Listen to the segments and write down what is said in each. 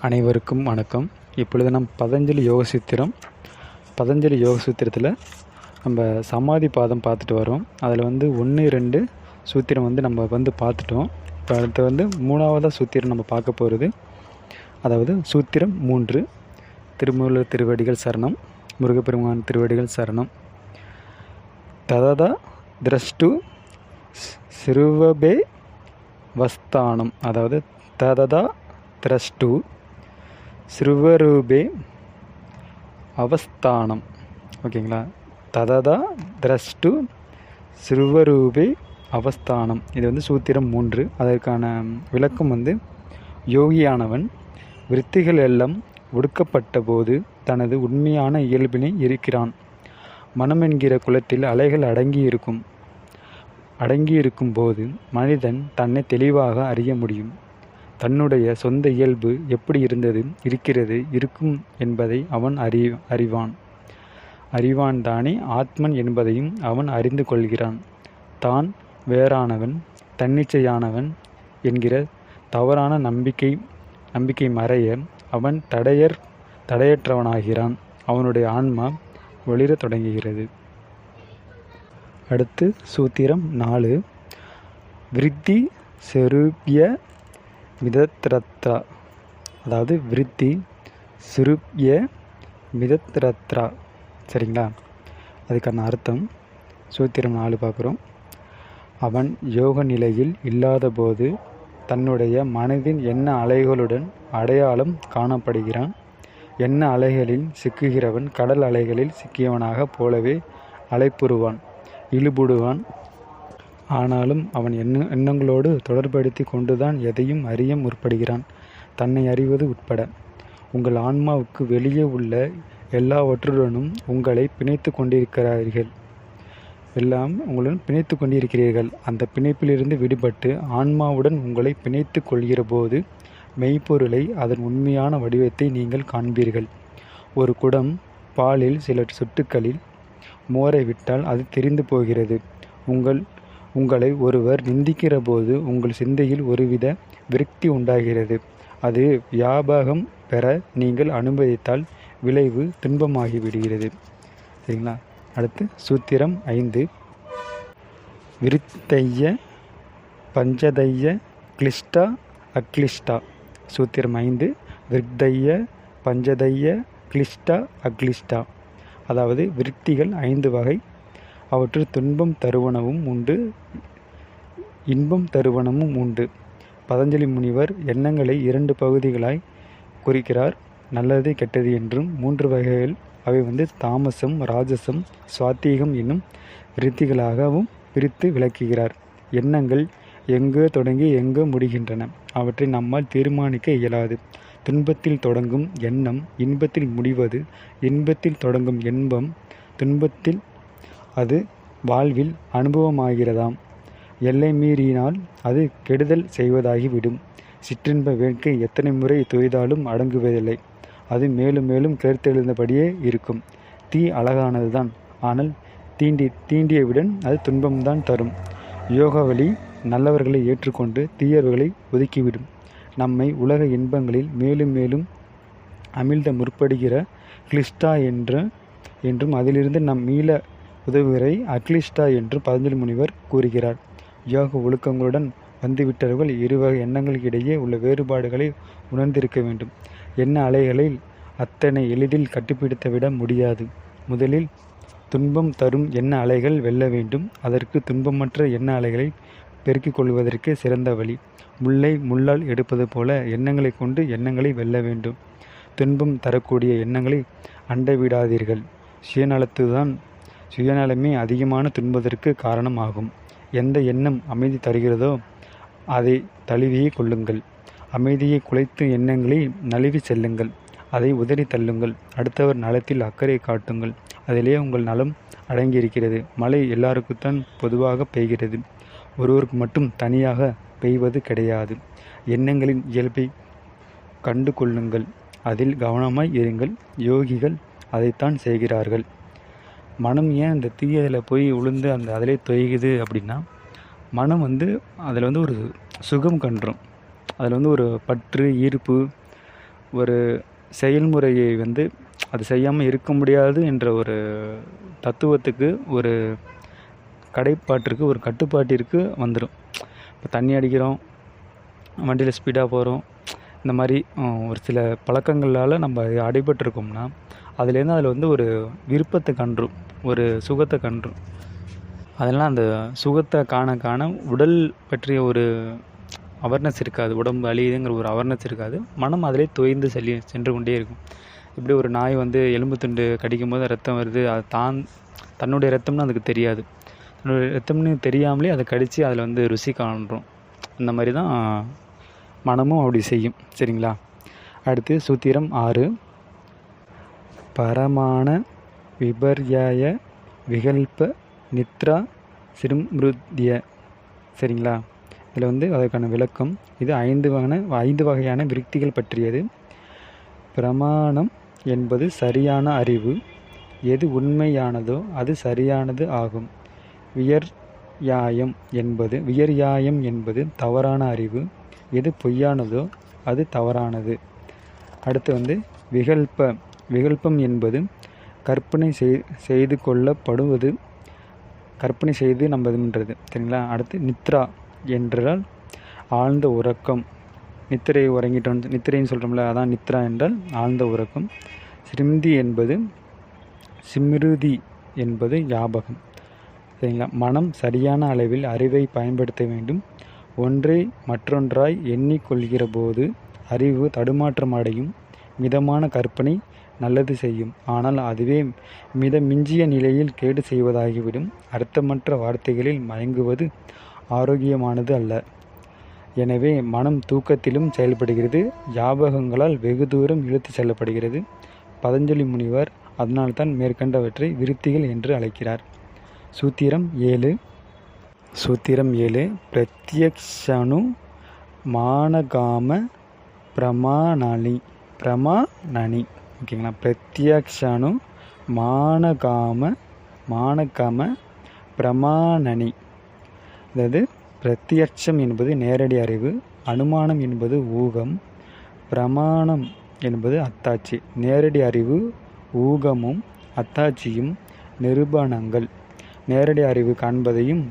அனைவருக்கும் வணக்கம். இப்பொழுது நம் பதஞ்சலி யோக சூத்திரம். பதஞ்சலி யோக சூத்திரத்தில் நம்ம சமாதி பாதம் பார்த்துட்டு வரோம். அதில் வந்து ஒன்று ரெண்டு சூத்திரம் வந்து நம்ம வந்து பார்த்துட்டோம். இப்போ அடுத்து வந்து மூணாவதாக சூத்திரம் நம்ம பார்க்க போகிறது அதாவது சூத்திரம் மூன்று. திருமூலர் திருவடிகள் சரணம். முருகப்பெருமான் திருவடிகள் சரணம். தததா திரஷ்டு சிறுவபே வஸ்தானம் அதாவது தததா திரஷ்டு. சிறுவரூபே அவஸ்தானம். ஓகேங்களா? தததா திரஷ்டு சிறுவரூபே அவஸ்தானம். இது வந்து சூத்திரம் மூன்று. அதற்கான விளக்கம் வந்து யோகியானவன் விருத்திகள் எல்லாம் ஒடுக்கப்பட்ட போது தனது உண்மையான இயல்பினை இருக்கிறான் மனம் என்கிற குளத்தில் அலைகள் அடங்கி இருக்கும் போது மனிதன் தன்னை தெளிவாக அறிய முடியும். தன்னுடைய சொந்த இயல்பு எப்படி இருந்தது இருக்கிறது இருக்கும் என்பதை அவன் அறி அறிவான். அறிவான் தானே ஆத்மன் என்பதையும் அவன் அறிந்து கொள்கிறான். தான் வேறானவன் தன்னிச்சையானவன் என்கிற தவறான நம்பிக்கை நம்பிக்கை மறைய அவன் தடையர் தடையற்றவனாகிறான். அவனுடைய ஆன்மா ஒளிரத் தொடங்குகிறது. அடுத்து சூத்திரம் நாலு. விருத்தி செருபிய மிதத்ரத்ரா. அதாவது விருத்தி சிறுபிய மிதத்ரத்ரா. சரிங்களா? அதுக்கான அர்த்தம் சூத்திரம் நாலு பார்க்குறோம். அவன் யோக நிலையில் இல்லாதபோது தன்னுடைய மனதின் என்ன அலைகளுடன் அடையாளம் காணப்படுகிறான்? என்ன அலைகளில் சிக்குகிறவன் கடல் அலைகளில் சிக்கியவனாக போலவே அலைப்புறுவான் இழுபுடுவான். ஆனாலும் அவன் எண்ண எண்ணங்களோடு தொடர்படுத்தி கொண்டுதான் எதையும் அறிய முற்படுகிறான். தன்னை அறிவது உட்பட. உங்கள் ஆன்மாவுக்கு வெளியே உள்ள எல்லாவற்றுடனும் உங்களை பிணைத்து கொண்டிருக்கிறார்கள். எல்லாம் உங்களுடன் பிணைத்து கொண்டிருக்கிறீர்கள். அந்த பிணைப்பிலிருந்து விடுபட்டு ஆன்மாவுடன் உங்களை பிணைத்து கொள்கிற போது மெய்ப்பொருளை அதன் உண்மையான வடிவத்தை நீங்கள் காண்பீர்கள். ஒரு குடம் பாலில் சில சொட்டுக்களில் மோரை விட்டால் அது தெரிந்து போகிறது. உங்கள் உங்களை ஒருவர் நிந்திக்கிற போது உங்கள் சிந்தையில் ஒருவித விரக்தி உண்டாகிறது. அது வியாபகம் பெற நீங்கள் அனுமதித்தால் விளைவு துன்பமாகி விடுகிறது சரிங்களா? அடுத்து சூத்திரம் ஐந்து. விருத்தைய பஞ்சதைய கிளிஷ்டா அக்லிஷ்டா சூத்திரம் ஐந்து. விருத்தைய பஞ்சதைய கிளிஷ்டா அக்லிஷ்டா அதாவது விருத்திகள் ஐந்து வகை. அவற்றில் துன்பம் தருவனவும் உண்டு இன்பம் தருவனமும் உண்டு. பதஞ்சலி முனிவர் எண்ணங்களை இரண்டு பகுதிகளாய் குறிக்கிறார். நல்லது கெட்டது என்றும் மூன்று வகைகள். அவை வந்து தாமசம் ராஜசம் சுவாத்தீகம் என்னும் விருத்திகளாகவும் பிரித்து விளக்குகிறார். எண்ணங்கள் எங்கு தொடங்கி எங்கு முடிகின்றன? அவற்றை நம்மால் தீர்மானிக்க இயலாது. துன்பத்தில் தொடங்கும் எண்ணம் இன்பத்தில் முடிவது இன்பத்தில் தொடங்கும் இன்பம் துன்பத்தில் அது வாழ்வில் அனுபவமாகிறதாம். எல்லை மீறினால் அது கெடுதல் செய்வதாகிவிடும். சிற்றின்ப வேட்கை எத்தனை முறை துய்தாலும் அடங்குவதில்லை. அது மேலும் மேலும் கருத்தெழுந்தபடியே இருக்கும். தீ அழகானதுதான். ஆனால் தீண்டி தீண்டியவுடன் அது துன்பம்தான் தரும். யோகா வழி நல்லவர்களை ஏற்றுக்கொண்டு தீயவர்களை ஒதுக்கிவிடும். நம்மை உலக இன்பங்களில் மேலும் மேலும் அமிழ்த முற்படுகிற கிளிஸ்டா என்ற என்றும் அதிலிருந்து நம் மீள உதவுவரை அக்லிஷ்டா என்று பதஞ்சலி முனிவர் கூறுகிறார். யோக ஒழுக்கங்களுடன் வந்துவிட்டவர்கள் இருவகை எண்ணங்களுக்கிடையே உள்ள வேறுபாடுகளை உணர்ந்திருக்க வேண்டும். எண்ண அலைகளில் அத்தனை எளிதில் கட்டுப்பிடித்துவிட முடியாது. முதலில் துன்பம் தரும் எண்ண அலைகள் வெல்ல வேண்டும். அதற்கு துன்பமற்ற எண்ண அலைகளை பெருக்கிக் கொள்வதற்கு சிறந்த வழி. முல்லை முள்ளால் எடுப்பது போல எண்ணங்களை கொண்டு எண்ணங்களை வெல்ல வேண்டும். துன்பம் தரக்கூடிய எண்ணங்களை அண்டை விடாதீர்கள். சுயநலத்துதான் சுயநலமே அதிகமான துன்பதற்கு காரணமாகும். எந்த எண்ணம் அமைதி தருகிறதோ அதை தழுவியே கொள்ளுங்கள். அமைதியை குலைத்து எண்ணங்களை நழுவி செல்லுங்கள். அதை உதறி தள்ளுங்கள். அடுத்தவர் நலத்தில் அக்கறை காட்டுங்கள். அதிலே உங்கள் நலம் அடங்கியிருக்கிறது. மழை எல்லாருக்குத்தான் பொதுவாக பெய்கிறது. ஒருவருக்கு மட்டும் தனியாக பெய்வது கிடையாது. எண்ணங்களின் இயல்பை கண்டு கொள்ளுங்கள் அதில் கவனமாய் இருங்கள். யோகிகள் அதைத்தான் செய்கிறார்கள். மனம் ஏன் அந்த தீயதில் போய் விழுந்து அந்த அதிலே தொய்குது அப்படின்னா மனம் வந்து அதில் வந்து ஒரு சுகம் கன்றும். அதில் வந்து ஒரு பற்று ஈர்ப்பு ஒரு செயல்முறையை வந்து அது செய்யாமல் இருக்க முடியாது என்ற ஒரு தத்துவத்துக்கு ஒரு கடைப்பாட்டிற்கு ஒரு கட்டுப்பாட்டிற்கு வந்துடும் இப்போ தண்ணி அடிக்கிறோம் வண்டியில் ஸ்பீடாக போகிறோம் இந்த மாதிரி ஒரு சில பழக்கங்களால் நம்ம அடிபட்டிருக்கோம்னா அதுலேருந்து அதில் வந்து ஒரு விருப்பத்தை கன்றும் ஒரு சுகத்தை கன்றும். அதெல்லாம் அந்த சுகத்தை காண காண உடல் பற்றிய ஒரு அவர்னஸ் இருக்காது. உடம்பு அழியுதுங்கிற ஒரு அவர்னஸ் இருக்காது. மனம் அதிலே தொய்ந்து செல்லி சென்று கொண்டே இருக்கும். இப்படி ஒரு நாய் வந்து எலும்பு துண்டு கடிக்கும் போது ரத்தம் வருது. அது தான் தன்னுடைய ரத்தம்னு அதுக்கு தெரியாது. ரத்தம்னு தெரியாமலே அதை கடித்து அதில் வந்து ருசி காண்றோம். அந்த மாதிரி தான் மனமும் அப்படி செய்யும். சரிங்களா? அடுத்து சூத்திரம் ஆறு. பரமான விபர்யாய விகல்ப நித்ரா சிரும்ருத்ய. சரிங்களா? இதில் வந்து அதற்கான விளக்கம். இது ஐந்து வகையான ஐந்து வகையான விருத்திகள் பற்றியது. பிரமாணம் என்பது சரியான அறிவு. எது உண்மையானதோ அது சரியானது ஆகும். வியர்யாயம் என்பது வியர்யாயம் என்பது தவறான அறிவு. எது பொய்யானதோ அது தவறானது. அடுத்து வந்து விகல்ப விகல்பம் என்பது கற்பனை செய் செய்து கொள்ளப்படுவது கற்பனை செய்து நம்பதுன்றது சரிங்களா? அடுத்து நித்ரா என்றால் ஆழ்ந்த உறக்கம். நித்திரை உறங்கிட்டோம் நித்திரைன்னு சொல்கிறோம்ல அதான் நித்ரா என்றால் ஆழ்ந்த உறக்கம். சிம்தி என்பது சிம்ருதி என்பது ஞாபகம் சரிங்களா? மனம் சரியான அளவில் அறிவை பயன்படுத்த வேண்டும். ஒன்றை மற்றொன்றாய் எண்ணிக்கொள்கிற போது அறிவு தடுமாற்றம் அடையும். மிதமான கற்பனை நல்லது செய்யும். ஆனால் அதுவே மித மிஞ்சிய நிலையில் கேடு செய்வதாகிவிடும். அர்த்தமற்ற வார்த்தைகளில் மயங்குவது ஆரோக்கியமானது அல்ல. எனவே மனம் தூக்கத்திலும் செயல்படுகிறது. யாபகங்களால் வெகு தூரம் இழுத்து செல்லப்படுகிறது. பதஞ்சலி முனிவர் அதனால்தான் மேற்கண்டவற்றை விருத்திகள் என்று அழைக்கிறார். சூத்திரம் ஏழு. சூத்திரம் ஏழு. பிரத்யக்ஷனு மானகாம பிரமாணி பிரமாணி ஓகேங்களா? பிரத்யக்ஷனு மானகாம மானகாம பிரமாணனி. அதாவது பிரத்யட்சம் என்பது நேரடி அறிவு அனுமானம் என்பது ஊகம் பிரமாணம் என்பது அத்தாட்சி. நேரடி அறிவு ஊகமும் அத்தாட்சியும் நிரூபணங்கள். நேரடி அறிவு காண்பதையும்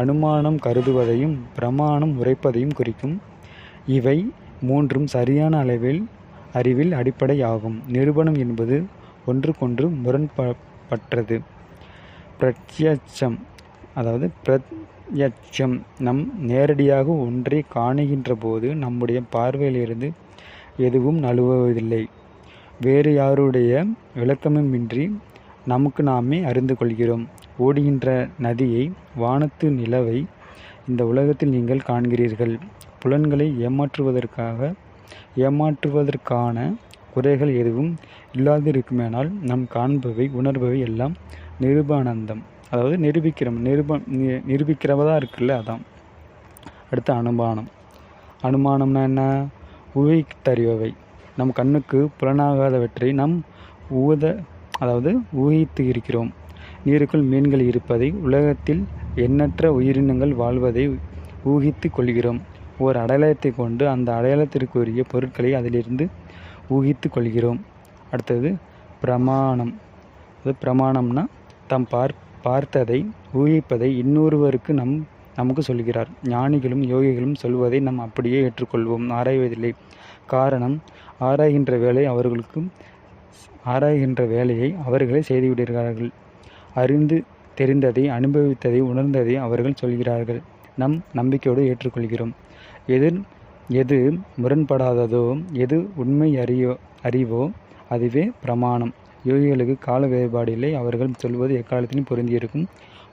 அனுமானம் கருதுவதையும் பிரமாணம் உரைப்பதையும் குறிக்கும். இவை மூன்றும் சரியான அளவில் அறிவில் அடிப்படையாகும். நிரூபணம் என்பது ஒன்றுக்கொன்று முரண்பற்றது பிரத்யட்சம் அதாவது பிரத்யட்சம் நம் நேரடியாக ஒன்றை காணுகின்ற போது நம்முடைய பார்வையிலிருந்து எதுவும் நழுவுவதில்லை வேறு யாருடைய விளக்கமுமின்றி நமக்கு நாமே அறிந்து கொள்கிறோம். ஓடுகின்ற நதியை வானத்து நிலவை இந்த உலகத்தில் நீங்கள் காண்கிறீர்கள். புலன்களை ஏமாற்றுவதற்காக ஏமாற்றுவதற்கான குறைகள் எதுவும் இல்லாதிருக்குமேனால் நாம் காண்பவை உணர்பவை எல்லாம் நிருபானந்தம். அதாவது நிரூபிக்கிறோம் நிருப நி- இருக்குல்ல அதான். அடுத்து அனுமானம். அனுமானம்னா என்ன? ஊகித்தறிபவை நம் கண்ணுக்கு புலனாகாதவற்றை நாம் ஊத அதாவது ஊகித்து இருக்கிறோம். நீருக்குள் மீன்கள் இருப்பதை உலகத்தில் எண்ணற்ற உயிரினங்கள் வாழ்வதை ஊகித்து கொள்கிறோம். ஓர் அடையாளத்தை கொண்டு அந்த அடையாளத்திற்குரிய பொருட்களை அதிலிருந்து ஊகித்து கொள்கிறோம். அடுத்தது பிரமாணம். அது பிரமாணம்னா தாம் பார் பார்த்ததை ஊகிப்பதை இன்னொருவருக்கு நம் நமக்கு சொல்கிறார். ஞானிகளும் யோகிகளும் சொல்வதை நாம் அப்படியே ஏற்றுக்கொள்வோம். ஆராய்வதில்லை. காரணம் ஆராய்கின்ற வேலை அவர்களுக்கும் ஆராய்கின்ற வேலையை அவர்களே செய்துவிடுகிறார்கள். அறிந்து தெரிந்ததை அனுபவித்ததை உணர்ந்ததை அவர்கள் சொல்கிறார்கள். நம் நம்பிக்கையோடு ஏற்றுக்கொள்கிறோம். எது எது முரண்படாததோ எது உண்மை அறியோ அறிவோ அதுவே பிரமாணம். யோகிகளுக்கு கால வேறுபாடு இல்லை. அவர்கள் சொல்வது எக்காலத்திலும் பொருந்தியிருக்கும்.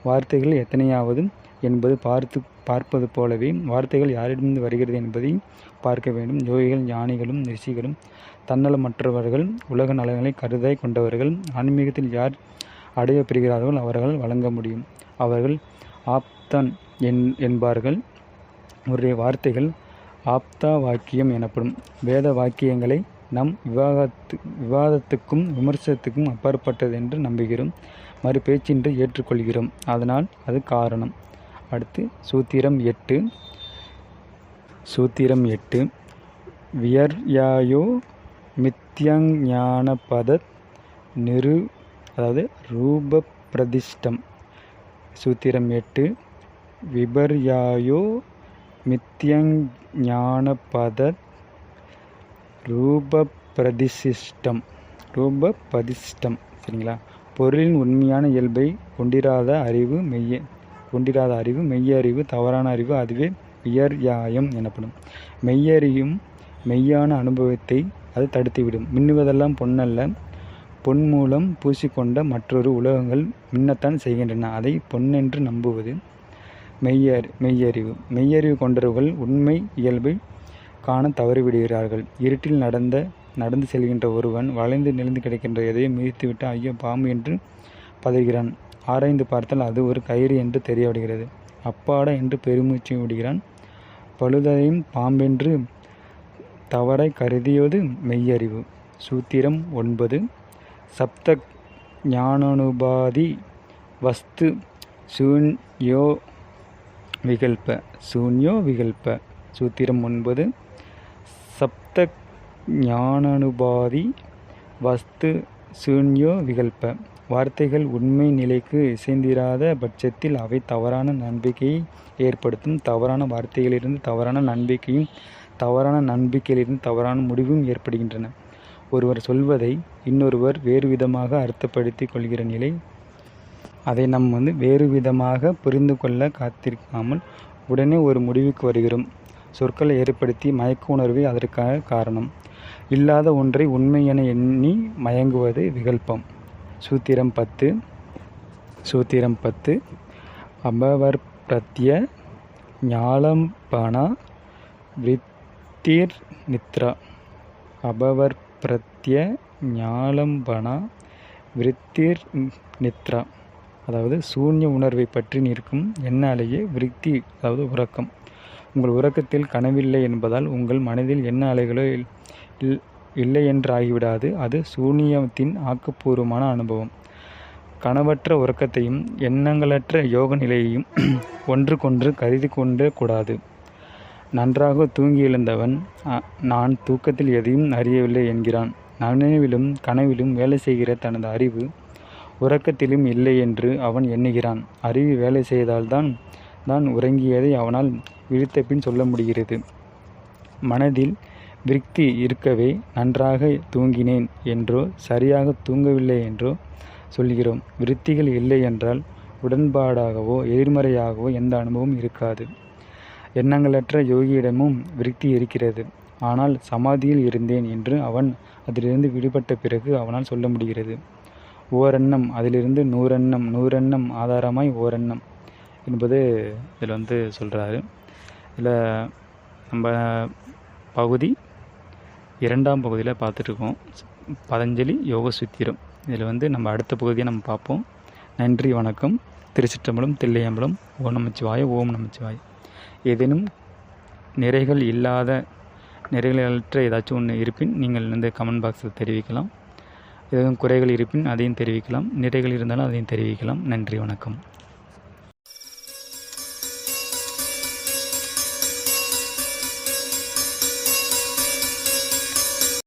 வார்த்தைகள் எத்தனையாவது என்பது பார்த்து பார்ப்பது போலவே வார்த்தைகள் யாரிடமிருந்து வருகிறது என்பதை பார்க்க வேண்டும். யோகிகள் ஞானிகளும் ரிஷிகளும் தன்னலமற்றவர்கள் உலக நலன்களை கருதாய் கொண்டவர்கள் ஆன்மீகத்தில் யார் அடையப்பெறுகிறார்கள் அவர்கள் வழங்க முடியும். அவர்கள் ஆப்தன் என் என்பார்கள். அவருடைய வார்த்தைகள் ஆப்தா வாக்கியம் எனப்படும். வேத வாக்கியங்களை நம் விவாகத்து விவாதத்துக்கும் விமர்சனத்துக்கும் அப்பாற்பட்டது என்று நம்புகிறோம். மறு பேச்சின்றி ஏற்றுக்கொள்கிறோம். அதனால் அது காரணம். அடுத்து சூத்திரம் எட்டு. சூத்திரம் எட்டு. வியர்யாயோ மித்யஞானபதத் நிரு அதாவது ரூப பிரதிஷ்டம் சூத்திரம் எட்டு விபர்யாயோ மித்யஞானபதத் ரூப பிரதிசிஷ்டம் ரூப பதிஷ்டம் சரிங்களா? பொருளின் உண்மையான இயல்பை கொண்டிராத அறிவு மெய்ய கொண்டிராத அறிவு மெய்யறிவு தவறான அறிவு அதுவே வியர்யாயம் எனப்படும். மெய்யறியும் மெய்யான அனுபவத்தை அது தடுத்துவிடும். மின்னுவதெல்லாம் பொன்னல்ல பொன் மூலம் பூசிக்கொண்ட மற்றொரு உலகங்கள் மின்னத்தான் செய்கின்றன. அதை பொன்னென்று நம்புவது. மெய்யறி மெய்யறிவு. மெய்யறிவு கொண்டவர்கள் உண்மை இயல்பை காண தவறிவிடுகிறார்கள். இருட்டில் நடந்த நடந்து செல்கின்ற ஒருவன் வளைந்து நெளிந்து கிடக்கின்ற எதையும் மிதித்துவிட்டு ஐயோ பாம்பு என்று பதறுகிறான். ஆராய்ந்து பார்த்தால் அது ஒரு கயிறு என்று தெரியவிடுகிறது அப்பாடா என்று பெருமூச்சு விடுகிறான். பழுதையும் பாம்பென்று தவறை கருதியது மெய்யறிவு. சூத்திரம் ஒன்பது. சப்த ஞானனுபாதி வஸ்து சூன்யோ விகல்ப. சூன்யோ விகல்ப. சூத்திரம் ஒன்பது. சப்த ஞானனுபாதி வஸ்து சூன்யோ விகல்ப. வார்த்தைகள் உண்மை நிலைக்கு இசைந்திராத பட்சத்தில் அவை தவறான நம்பிக்கையை ஏற்படுத்தும். தவறான வார்த்தைகளிலிருந்து தவறான நம்பிக்கையும் தவறான நம்பிக்கையிலிருந்து தவறான முடிவும் ஏற்படுகின்றன. ஒருவர் சொல்வதை இன்னொருவர் வேறு விதமாக அர்த்தப்படுத்தி கொள்கிற நிலை. அதை நம் வந்து வேறு விதமாக புரிந்து கொள்ள காத்திருக்காமல் உடனே ஒரு முடிவுக்கு வருகிறோம். சொற்களை ஏற்படுத்தி மயக்க உணர்வே அதற்காக காரணம். இல்லாத ஒன்றை உண்மை என எண்ணி மயங்குவது விகல்பம். சூத்திரம் பத்து. சூத்திரம் பத்து. அபவர் பிரத்ய ஞாலம்பனா வித்திர் நித்ரா அபவர் பிரத்ய ஞாலம்பனா விருத்திர் நித்ரா. அதாவது சூன்ய உணர்வை பற்றி நிற்கும் எண்ணாலேயே விருத்தி அதாவது உறக்கம். உங்கள் உறக்கத்தில் கனவில்லை என்பதால் உங்கள் மனதில் என்ன அலைகளோ இல்லை என்று ஆகிவிடாது அது சூனியத்தின் ஆக்கப்பூர்வமான அனுபவம். கனவற்ற உறக்கத்தையும் எண்ணங்களற்ற யோக நிலையையும் ஒன்றுக்கொன்று கருதி கொண்டு கூடாது. நன்றாக தூங்கி எழுந்தவன் நான் தூக்கத்தில் எதையும் அறியவில்லை என்கிறான். நனவிலும் கனவிலும் வேலை செய்கிற தனது அறிவு உறக்கத்திலும் இல்லை என்று அவன் எண்ணுகிறான். அறிவு வேலை செய்தால்தான் தான் உறங்கியதை அவனால் விழித்த பின் சொல்ல முடிகிறது. மனதில் விருத்தி இருக்கவே நன்றாக தூங்கினேன் என்றோ சரியாக தூங்கவில்லை என்றோ சொல்கிறோம். விருத்திகள் இல்லை என்றால் உடன்பாடாகவோ எதிர்மறையாகவோ எந்த அனுபவம் இருக்காது. எண்ணங்களற்ற யோகியிடமும் விருத்தி இருக்கிறது. ஆனால் சமாதியில் இருந்தேன் என்று அவன் அதிலிருந்து விடுபட்ட பிறகு அவனால் சொல்ல முடிகிறது. ஓரெண்ணம் அதிலிருந்து நூறெண்ணம் நூறெண்ணம் ஆதாரமாய் ஓரெண்ணம் என்பது இதில் வந்து சொல்கிறாரு இதில் நம்ம பகுதி இரண்டாம் பகுதியில் பார்த்துட்ருக்கோம். பதஞ்சலி யோக சுத்திரம். இதில் வந்து நம்ம அடுத்த பகுதியை நம்ம பார்ப்போம். நன்றி வணக்கம். திருச்சிற்றம்பலம் தில்லையம்பலம். ஓம் நமச்சிவாய ஓம் நமச்சிவாய. ஏதேனும் நிறைகள் இல்லாத நிறைகளற்ற ஏதாச்சும் ஒன்று இருப்பின் நீங்கள் வந்து கமெண்ட் பாக்ஸில் தெரிவிக்கலாம். எதுவும் குறைகள் இருப்பின் அதையும் தெரிவிக்கலாம். நிறைகள் இருந்தாலும் அதையும் தெரிவிக்கலாம். நன்றி வணக்கம்.